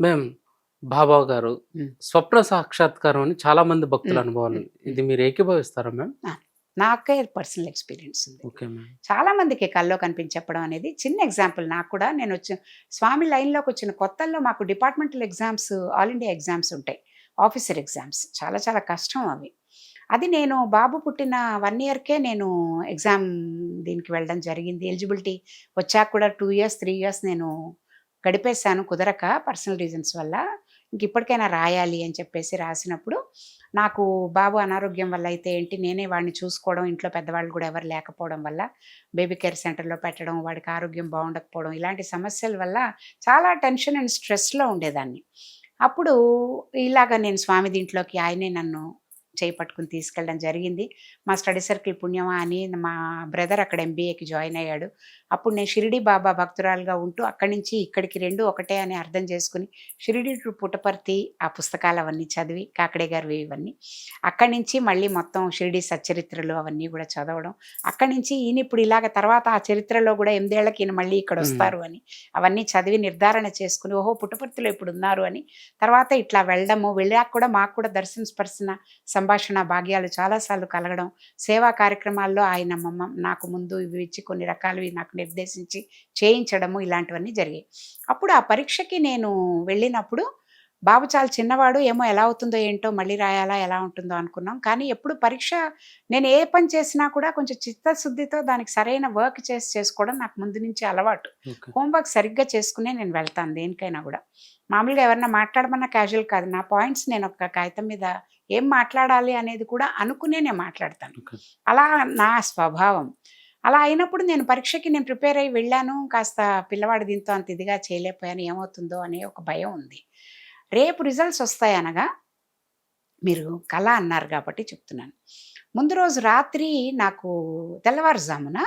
Ma'am బాబా గారు మ్మ్. స్వప్న సాక్షాత్కారం అని చాలా మంది భక్తుల మ్మ్. అనుభవాలు మ్మ్. ఇది మీరు ఏకీభవిస్తారా మ్యామ్? నాకే పర్సనల్ ఎక్స్పీరియన్స్ ఉంది. చాలా మందికి కల్లో కనిపించి చెప్పడం అనేది చిన్న ఎగ్జాంపుల్. నాకు కూడా నేను వచ్చిన స్వామి లైన్లోకి వచ్చిన కొత్తల్లో మాకు departmental exams all India exams ఉంటాయి. Officer exams. చాలా చాలా కష్టం అవి. అది నేను బాబు పుట్టిన వన్ ఇయర్కే నేను ఎగ్జామ్ దీనికి వెళ్ళడం జరిగింది. ఎలిజిబిలిటీ వచ్చాక కూడా టూ ఇయర్స్ త్రీ ఇయర్స్ నేను గడిపేశాను కుదరక పర్సనల్ రీజన్స్ వల్ల. ఇంక ఇప్పటికైనా రాయాలి అని చెప్పేసి రాసినప్పుడు నాకు బాబు అనారోగ్యం వల్ల అయితే ఏంటి నేనే వాడిని చూసుకోవడం ఇంట్లో పెద్దవాళ్ళు కూడా ఎవరు లేకపోవడం వల్ల బేబీ కేర్ సెంటర్లో పెట్టడం వాడికి ఆరోగ్యం బాగుండకపోవడం ఇలాంటి సమస్యల వల్ల చాలా టెన్షన్ అండ్ స్ట్రెస్లో ఉండేదాన్ని. అప్పుడు ఇలాగ నేను స్వామి దీంట్లోకి ఆయనే నన్ను చేయి పట్టుకుని తీసుకెళ్ళడం జరిగింది. మా స్టడీ సర్కిల్ పుణ్యమా అని మా బ్రదర్ అక్కడ ఎంబీఏకి జాయిన్ అయ్యాడు. అప్పుడు నేను షిరిడి బాబా భక్తురాలుగా ఉంటూ అక్కడి నుంచి ఇక్కడికి రెండు ఒకటే అని అర్థం చేసుకుని షిరిడి టు పుట్టపర్తి ఆ పుస్తకాలు అవన్నీ చదివి కాకడే గారు ఇవన్నీ. అక్కడి నుంచి మళ్ళీ మొత్తం షిరిడి సచ్చరిత్రలు అవన్నీ కూడా చదవడం. అక్కడి నుంచి ఈయన ఇప్పుడు ఇలాగ తర్వాత ఆ చరిత్రలో కూడా ఎనిమిదేళ్ళకి ఈయన మళ్ళీ ఇక్కడ వస్తారు అని అవన్నీ చదివి నిర్ధారణ చేసుకుని ఓహో పుట్టపర్తిలో ఇప్పుడు ఉన్నారు అని తర్వాత ఇట్లా వెళ్ళడము వెళ్ళాక కూడా మాకు కూడా దర్శన స్పర్శన సంభాషణ భాగ్యాలు చాలాసార్లు కలగడం సేవా కార్యక్రమాల్లో ఆయన మమ్మ నాకు ముందు ఇవి ఇచ్చి కొన్ని రకాలవి నాకు నిర్దేశించి చేయించడము ఇలాంటివన్నీ జరిగాయి. అప్పుడు ఆ పరీక్షకి నేను వెళ్ళినప్పుడు బాబు చాలా చిన్నవాడు ఏమో ఎలా అవుతుందో ఏంటో మళ్ళీ రాయాలా ఎలా ఉంటుందో అనుకున్నాం. కానీ ఎప్పుడు పరీక్ష నేను ఏ పని చేసినా కూడా కొంచెం చిత్తశుద్ధితో దానికి సరైన వర్క్ చేసి చేసుకోవడం నాకు ముందు నుంచి అలవాటు. హోంవర్క్ సరిగ్గా చేసుకునే నేను వెళ్తాను దేనికైనా కూడా. మామూలుగా ఎవరన్నా మాట్లాడమన్నా క్యాజువల్ కాదు. నా పాయింట్స్ నేను ఒక కాగితం మీద ఏం మాట్లాడాలి అనేది కూడా అనుకునే నేను మాట్లాడతాను అలా నా స్వభావం. అలా అయినప్పుడు నేను పరీక్షకి నేను ప్రిపేర్ అయ్యి వెళ్ళాను కాస్త పిల్లవాడు దీంతో అంత ఇదిగా చేయలేకపోయాను ఏమవుతుందో అనే ఒక భయం ఉంది. రేపు రిజల్ట్స్ వస్తాయి అనగా మీరు కళ అన్నారు కాబట్టి చెప్తున్నాను. ముందు రోజు రాత్రి నాకు తెల్లవారుజామున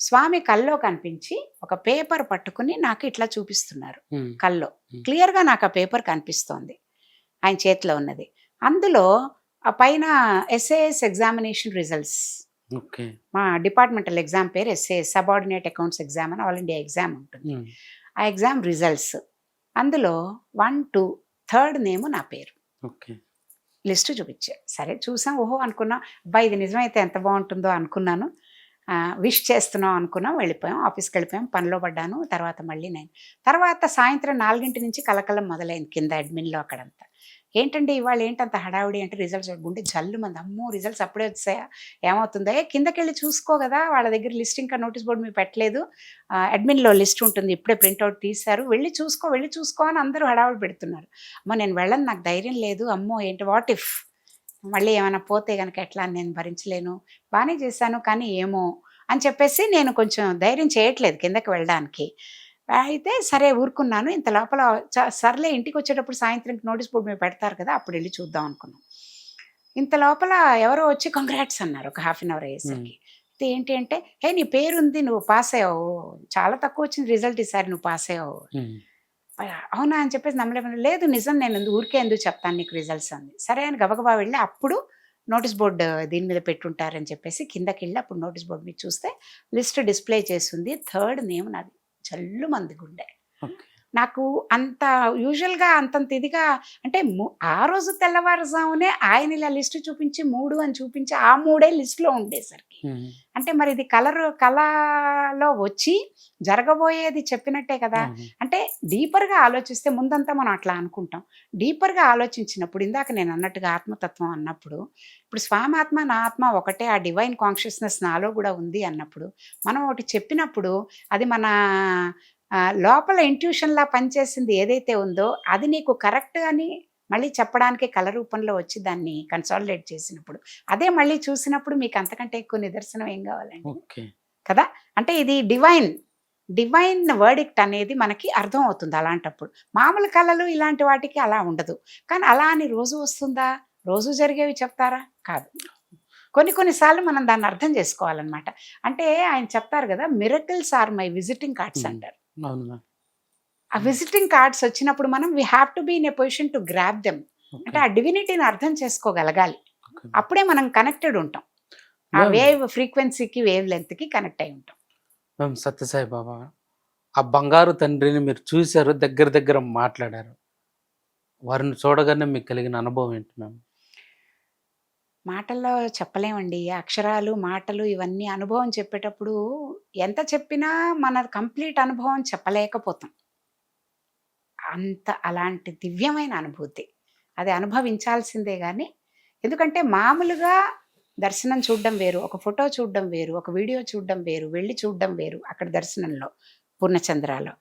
స్వామి కల్లో కనిపించి ఒక పేపర్ పట్టుకుని నాకు ఇట్లా చూపిస్తున్నారు. కల్లో. క్లియర్గా నాకు ఆ పేపర్ కనిపిస్తోంది. ఆయన చేతిలో ఉన్నది. అందులో ఆ పైన ఎస్ఏఎస్ ఎగ్జామినేషన్ రిజల్ట్స్ ఓకే. మా డిపార్ట్మెంటల్ ఎగ్జామ్ పేరు ఎస్ఏఎస్ సబార్డినేట్ అకౌంట్స్ ఎగ్జామ్ అని ఆల్ ఇండియా ఎగ్జామ్ ఉంటుంది. మ్మ్. ఆ ఎగ్జామ్ రిజల్ట్స్ అందులో వన్ టూ థర్డ్ నేమ్ నా పేరు. ఓకే. లిస్ట్ చూపించా. సరే చూసాం. ఓహో అనుకున్నాం. అబ్బాయి ఇది నిజమైతే ఎంత బాగుంటుందో అనుకున్నాను. విష్ చేస్తున్నాం అనుకున్నాం. వెళ్ళిపోయాం. ఆఫీస్కి వెళ్ళిపోయాం. పనిలో పడ్డాను. తర్వాత మళ్ళీ నేను. తర్వాత సాయంత్రం నాలుగింటి నుంచి కలకలం మొదలైంది కింద అడ్మిన్లో అక్కడంతా. ఏంటండి ఇవాళ ఏంటంత హడావిడి అంటే రిజల్ట్స్ గుండె జల్లు మంది అమ్మో! రిజల్ట్స్ అప్పుడే వచ్చాయా? ఏమవుతుందో? కిందకి వెళ్ళి చూసుకో కదా! వాళ్ళ దగ్గర లిస్ట్ ఇంకా నోటీస్ బోర్డు మీరు పెట్టలేదు. అడ్మిన్లో లిస్ట్ ఉంటుంది. ఇప్పుడే ప్రింట్అవుట్ తీశారు. వెళ్ళి చూసుకో వెళ్ళి చూసుకో అని అందరూ హడావిడి పెడుతున్నారు. అమ్మో! నేను వెళ్ళను నాకు ధైర్యం లేదు. అమ్మో! ఏంటి? వాట్ ఇఫ్ మళ్ళీ ఏమైనా పోతే కనుక ఎట్లా? అని నేను భరించలేను. బాగానే చేశాను కానీ ఏమో అని చెప్పేసి నేను కొంచెం ధైర్యం చేయట్లేదు కిందకి వెళ్ళడానికి. అయితే సరే ఊరుకున్నాను. ఇంత లోపల సర్లే ఇంటికి వచ్చేటప్పుడు సాయంత్రంకి నోటీస్ బోర్డు మీద పెడతారు కదా అప్పుడు వెళ్ళి చూద్దాం అనుకున్నాం. ఇంత లోపల ఎవరో వచ్చి కంగ్రాట్స్ అన్నారు ఒక హాఫ్ అన్ అవర్ అయ్యేసరికి. అయితే ఏంటి అంటే హే నీ పేరు ఉంది నువ్వు పాస్ అయ్యావు. చాలా తక్కువ వచ్చింది రిజల్ట్ ఈసారి నువ్వు పాస్ అయ్యావు. అవునా? అని చెప్పేసి నమ్మలేమని లేదు నిజం నేను ఊరికే ఎందుకు చెప్తాను నీకు రిజల్ట్స్ అంది. సరే అని గబగబా వెళ్ళి అప్పుడు నోటీస్ బోర్డు దీని మీద పెట్టుంటారని చెప్పేసి కిందకి వెళ్ళి అప్పుడు నోటీస్ బోర్డు మీద చూస్తే లిస్ట్ డిస్ప్లే చేస్తుంది. థర్డ్ నేమ్ నాది. చల్లు మంది గుండె. నాకు అంత యూజువల్గా అంతంత ఇదిగా అంటే ఆ రోజు తెల్లవారుజామునే ఆయన ఇలా లిస్ట్ చూపించి మూడు అని చూపించి ఆ మూడే లిస్ట్లో ఉండేసరికి. అంటే మరి ఇది కలర్ కళలో వచ్చి జరగబోయేది చెప్పినట్టే కదా. అంటే డీపర్గా ఆలోచిస్తే ముందంతా మనం అట్లా అనుకుంటాం డీపర్గా ఆలోచించినప్పుడు ఇందాక నేను అన్నట్టుగా ఆత్మతత్వం అన్నప్పుడు ఇప్పుడు స్వామి ఆత్మ నా ఆత్మ ఒకటే ఆ డివైన్ కాన్షియస్నెస్ నాలో కూడా ఉంది అన్నప్పుడు మనం ఒకటి చెప్పినప్పుడు అది మన లోపల ఇంట్యూషన్లా పనిచేసింది ఏదైతే ఉందో అది నీకు కరెక్ట్ అని మళ్ళీ చెప్పడానికి కళ రూపంలో వచ్చి దాన్ని కన్సాలిడేట్ చేసినప్పుడు. అదే మళ్ళీ చూసినప్పుడు మీకు అంతకంటే ఎక్కువ నిదర్శనం ఏం కావాలండి? కదా? అంటే ఇది డివైన్ డివైన్ వర్డిక్ట్ అనేది మనకి అర్థం అవుతుంది అలాంటప్పుడు. మామూలు కళలు ఇలాంటి వాటికి అలా ఉండదు. కానీ అలా అని రోజు వస్తుందా? రోజు జరిగేవి చెప్తారా? కాదు. కొన్ని కొన్నిసార్లు మనం దాన్ని అర్థం చేసుకోవాలన్నమాట. అంటే ఆయన చెప్తారు కదా miracles are my visiting cards. అంటారు. అవును మ్యామ్ ఆ విజిటింగ్ కార్డ్స్ వచ్చినప్పుడు మనం we have to be in a position to grasp them. అంటే ఆ డివినిటీని అర్థం చేసుకోగలగాలి. అప్పుడే మనం కనెక్టెడ్ ఉంటాం. ఆ వేవ్ ఫ్రీక్వెన్సీకి వేవ్ లెంత్కి కనెక్ట్ అయి ఉంటాం. మ్యామ్ సత్యసాయి బాబా ఆ బంగారు తండ్రిని మీరు చూశారు దగ్గర దగ్గర మాట్లాడారు. వారిని చూడగానే మీకు కలిగిన అనుభవం ఏంటి మ్యామ్? మాటల్లో చెప్పలేమండి. అక్షరాలు మాటలు ఇవన్నీ అనుభవం చెప్పేటప్పుడు ఎంత చెప్పినా మన కంప్లీట్ అనుభవం చెప్పలేకపోతాం. అంత అలాంటి దివ్యమైన అనుభూతి. అది అనుభవించాల్సిందే కానీ ఎందుకంటే మామూలుగా దర్శనం చూడడం వేరు ఒక ఫోటో చూడడం వేరు ఒక వీడియో చూడడం వేరు వెళ్ళి చూడడం వేరు అక్కడ దర్శనంలో పూర్ణచంద్రాలో.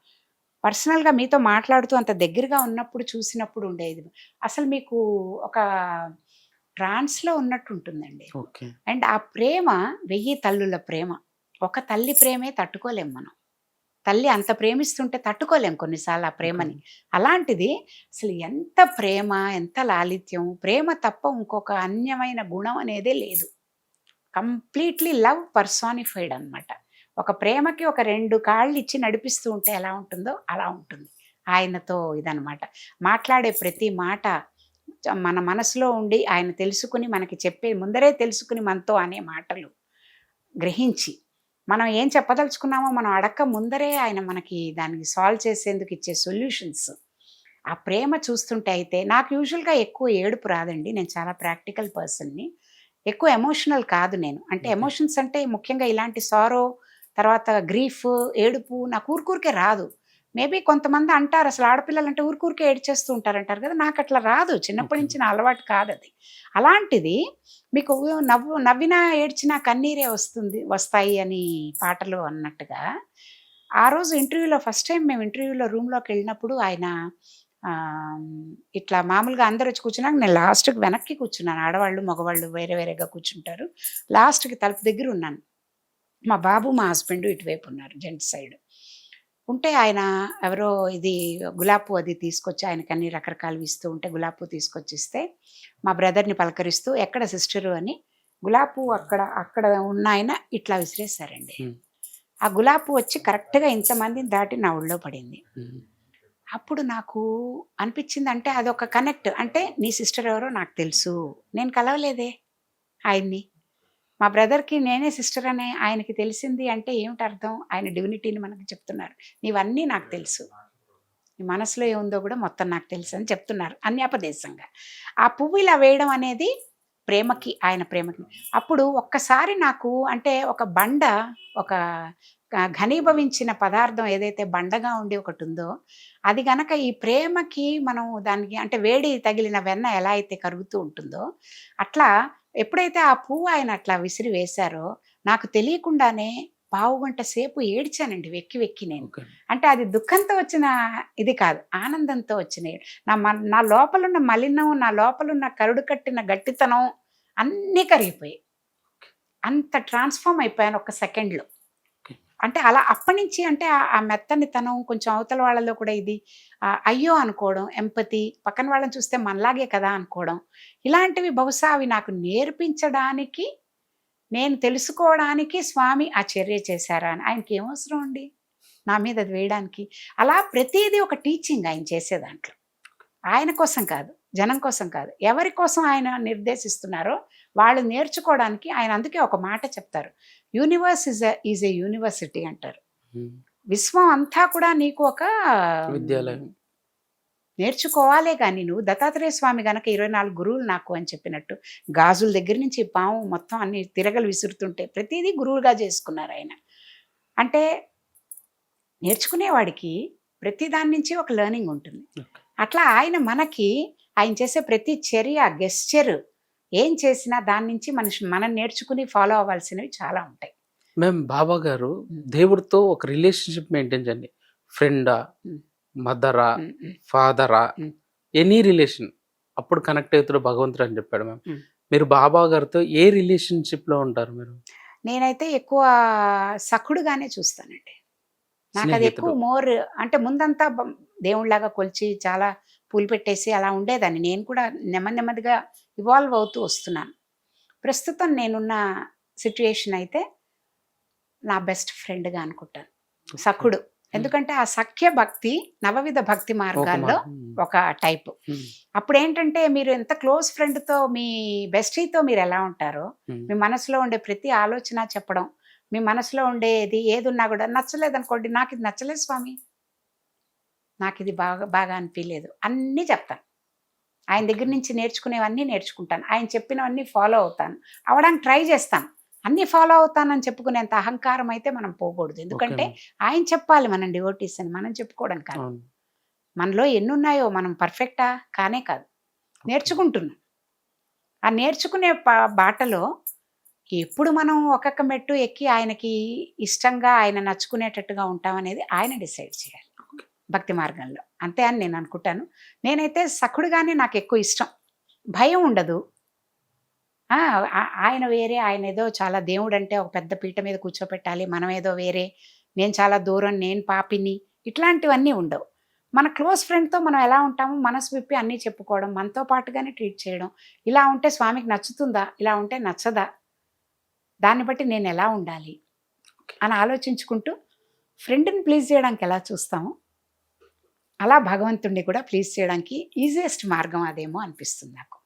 పర్సనల్గా మీతో మాట్లాడుతూ అంత దగ్గరగా ఉన్నప్పుడు చూసినప్పుడు ఉండేది. అసలు మీకు ఒక ట్రాన్స్లో ఉన్నట్టు ఉంటుందండి ఓకే. అండ్ ఆ ప్రేమ వెయ్యి తల్లుల ప్రేమ. ఒక తల్లి ప్రేమే తట్టుకోలేం మనం. తల్లి అంత ప్రేమిస్తుంటే తట్టుకోలేం కొన్నిసార్లు ఆ ప్రేమని. అలాంటిది అసలు ఎంత ప్రేమ ఎంత లాలిత్యం ప్రేమ తప్ప ఇంకొక అన్యమైన గుణం అనేదే లేదు. కంప్లీట్లీ లవ్ పర్సానిఫైడ్ అన్నమాట. ఒక ప్రేమకి ఒక రెండు కాళ్ళు ఇచ్చి నడిపిస్తూ ఉంటే ఎలా ఉంటుందో అలా ఉంటుంది. ఆయనతో ఇదనమాట మాట్లాడే ప్రతి మాట మన మనసులో ఉండి ఆయన తెలుసుకుని మనకి చెప్పే ముందరే తెలుసుకుని మనతో అనే మాటలు గ్రహించి మనం ఏం చెప్పదలుచుకున్నామో మనం అడక్క ముందరే ఆయన మనకి దానికి సాల్వ్ చేసేందుకు ఇచ్చే సొల్యూషన్స్ ఆ ప్రేమ చూస్తుంటే అయితే నాకు యూజువల్గా ఎక్కువ ఏడుపు రాదండి. నేను చాలా ప్రాక్టికల్ పర్సన్ని ఎక్కువ ఎమోషనల్ కాదు నేను. అంటే. ఎమోషన్స్ అంటే ముఖ్యంగా ఇలాంటి సారో తర్వాత గ్రీఫ్ ఏడుపు నాకు ఊరికూరికే రాదు. మేబీ కొంతమంది అంటారు అసలు ఆడపిల్లలు అంటే ఊరికూరికే ఏడ్చేస్తూ ఉంటారు అంటారు కదా నాకు అట్లా రాదు. చిన్నప్పటి. నుంచి నా అలవాటు కాదు అది అలాంటిది మీకు నవ్వు నవ్వినా ఏడ్చినా కన్నీరే వస్తుంది వస్తాయి అని పాటలు అన్నట్టుగా ఆ రోజు ఇంటర్వ్యూలో ఫస్ట్ టైం మేము ఇంటర్వ్యూలో రూమ్లోకి వెళ్ళినప్పుడు ఆయన ఇట్లా మామూలుగా అందరు వచ్చి కూర్చున్నాక నేను లాస్ట్కి వెనక్కి కూర్చున్నాను. ఆడవాళ్ళు మగవాళ్ళు వేరే వేరేగా కూర్చుంటారు. లాస్ట్కి తలుపు దగ్గర ఉన్నాను. మా బాబు మా హస్బెండ్ ఇటువైపు ఉన్నారు జెంట్ సైడ్. ఉంటే ఆయన ఎవరో ఇది గులాబ్ అది తీసుకొచ్చి ఆయనకి అన్ని రకరకాలు ఇస్తూ ఉంటే గులాబ్ తీసుకొచ్చి ఇస్తే మా బ్రదర్ని పలకరిస్తూ ఎక్కడ సిస్టరు అని గులాబ్ అక్కడ అక్కడ ఉన్న ఆయన ఇట్లా విసిరేశారండి Hmm. ఆ గులాబ్ వచ్చి కరెక్ట్గా ఇంతమందిని దాటి నా ఒళ్ళో పడింది. అప్పుడు నాకు అనిపించింది అంటే అదొక కనెక్ట్ అంటే నీ సిస్టర్ ఎవరో నాకు తెలుసు నేను కలవలేదే ఆయన్ని మా బ్రదర్కి నేనే సిస్టర్ అనే ఆయనకి తెలిసింది అంటే ఏమిటి అర్థం ఆయన డివినిటీని మనకు చెప్తున్నారు. నీవన్నీ నాకు తెలుసు. నీ మనసులో ఏముందో కూడా మొత్తం నాకు తెలుసు అని చెప్తున్నారు అన్యాపదేశంగా. ఆ పువ్వు ఇలా వేయడం అనేది ప్రేమకి ఆయన ప్రేమకి. అప్పుడు ఒక్కసారి నాకు అంటే ఒక బండ ఒక ఘనీభవించిన పదార్థం ఏదైతే బండగా ఉండి ఒకటి ఉందో అది గనక ఈ ప్రేమకి మనం దానికి అంటే వేడి తగిలిన వెన్న ఎలా అయితే కరుగుతూ ఉంటుందో అట్లా ఎప్పుడైతే ఆ పువ్వు ఆయన అట్లా విసిరి వేశారో నాకు తెలియకుండానే పావు గంట సేపు ఏడ్చానండి వెక్కి వెక్కి నేను అంటే అది దుఃఖంతో వచ్చిన ఇది కాదు ఆనందంతో వచ్చిన. నా నా లోపలున్న మలినం నా లోపలున్న కరుడు కట్టిన గట్టితనం అన్నీ కరిగిపోయాయి అంత ట్రాన్స్ఫార్మ్ అయిపోయాను ఒక సెకండ్లో. అంటే అలా అప్పటి నుంచి అంటే ఆ- ఆ మెత్తనితనం కొంచెం అవతల వాళ్ళలో కూడా ఇది అయ్యో అనుకోవడం ఎంపతి పక్కన వాళ్ళని చూస్తే మనలాగే కదా అనుకోవడం. ఇలాంటివి బహుశా అవి నాకు నేర్పించడానికి నేను తెలుసుకోవడానికి స్వామి ఆ చర్య చేశారా అని. ఆయనకి ఏం అవసరం అండి? నా మీద అది వేయడానికి. అలా ప్రతిదీ ఒక టీచింగ్ ఆయన చేసే దాంట్లో. ఆయన కోసం కాదు జనం కోసం కాదు. ఎవరి కోసం ఆయన నిర్దేశిస్తున్నారో వాళ్ళు నేర్చుకోవడానికి ఆయన అందుకే ఒక మాట చెప్తారు. Universe is is a university అంటారు. విశ్వం అంతా కూడా నీకు ఒక విద్యాలయం. నేర్చుకోవాలే కానీ నువ్వు దత్తాత్రేయ స్వామి గనక ఇరవై నాలుగు గురువులు నాకు అని చెప్పినట్టు గాజుల దగ్గర నుంచి పాము మొత్తం అన్ని తిరగలు విసురుతుంటే ప్రతిదీ గురువుగా చేసుకున్నారు ఆయన అంటే నేర్చుకునేవాడికి ప్రతి దాని నుంచి ఒక లెర్నింగ్ ఉంటుంది. అట్లా ఆయన మనకి ఆయన చేసే ప్రతి చర్య గెస్చర్ ఏం చేసినా దాని నుంచి మనిషి మనం నేర్చుకుని ఫాలో అవ్వాల్సినవి చాలా ఉంటాయి మేము బాబా గారు. దేవుడితో ఒక రిలేషన్షిప్ మెయింటైన్ చేయండి ఫ్రెండా. మదరా. ఫాదరా. ఎనీ రిలేషన్ అప్పుడు కనెక్ట్ అవుతాడు భగవంతుడు అని చెప్పాడు మ్యామ్. మీరు బాబా గారితో ఏ రిలేషన్షిప్లో ఉంటారు మీరు నేనైతే ఎక్కువ సఖుడుగానే చూస్తానండి నాకు అది ఎక్కువ. మోర్ అంటే ముందంతా దేవుళ్ళలాగా కొలిచి చాలా పూలు పెట్టేసి అలా ఉండేదాన్ని నేను కూడా నెమ్మది నెమ్మదిగా ఇవాల్వ్ అవుతూ వస్తున్నాను. ప్రస్తుతం నేనున్న సిచ్యుయేషన్ అయితే నా బెస్ట్ ఫ్రెండ్గా అనుకుంటాను. సఖుడు. ఎందుకంటే ఆ సఖ్య భక్తి నవవిధ భక్తి మార్గాల్లో ఉమ్. ఒక టైప్ ఉమ్. అప్పుడు ఏంటంటే మీరు ఎంత క్లోజ్ ఫ్రెండ్తో మీ బెస్టీతో మీరు ఎలా ఉంటారో. మీ మనసులో ఉండే ప్రతి ఆలోచన చెప్పడం మీ మనసులో ఉండేది ఏది ఉన్నా కూడా నచ్చలేదు అనుకోండి నాకు ఇది నచ్చలేదు స్వామి. నాకు ఇది బాగా బాగా అనిపించలేదు అన్నీ చెప్తాను. ఆయన దగ్గర నుంచి నేర్చుకునేవన్నీ నేర్చుకుంటాను. ఆయన చెప్పినవన్నీ ఫాలో అవుతాను. అవడానికి ట్రై చేస్తాను. అన్నీ ఫాలో అవుతానని చెప్పుకునేంత అహంకారం అయితే మనం పోకూడదు. ఎందుకంటే ఆయన చెప్పాలి మనం డివోటీస్ అని మనం చెప్పుకోవడం కాదు. మనలో ఎన్ని ఉన్నాయో మనం పర్ఫెక్టా కానే కాదు. నేర్చుకుంటున్నాం. ఆ నేర్చుకునే బాటలో ఎప్పుడు మనం ఒక్కొక్క మెట్టు ఎక్కి ఆయనకి ఇష్టంగా ఆయన నచ్చుకునేటట్టుగా ఉంటామనేది ఆయన డిసైడ్ చేయాలి. భక్తి మార్గంలో. అంతే అని నేను అనుకుంటాను. నేనైతే సఖుడుగానే నాకు ఎక్కువ ఇష్టం. భయం ఉండదు. ఆయన వేరే ఆయన ఏదో చాలా దేవుడు అంటే ఒక పెద్ద పీట మీద కూర్చోపెట్టాలి మనం ఏదో వేరే నేను చాలా దూరం నేను పాపిని ఇట్లాంటివన్నీ ఉండవు. మన క్లోజ్ ఫ్రెండ్తో మనం ఎలా ఉంటామో మనసు విప్పి అన్నీ చెప్పుకోవడం మనతో పాటుగానే ట్రీట్ చేయడం ఇలా ఉంటే స్వామికి నచ్చుతుందా ఇలా ఉంటే నచ్చదా దాన్ని బట్టి నేను ఎలా ఉండాలి అని ఆలోచించుకుంటూ ఫ్రెండ్ని ప్లీజ్ చేయడానికి ఎలా చూస్తామో? అలా భగవంతుణ్ణి కూడా ప్లీజ్ చేయడానికి ఈజియెస్ట్ మార్గం అదేమో అనిపిస్తుంది నాకు.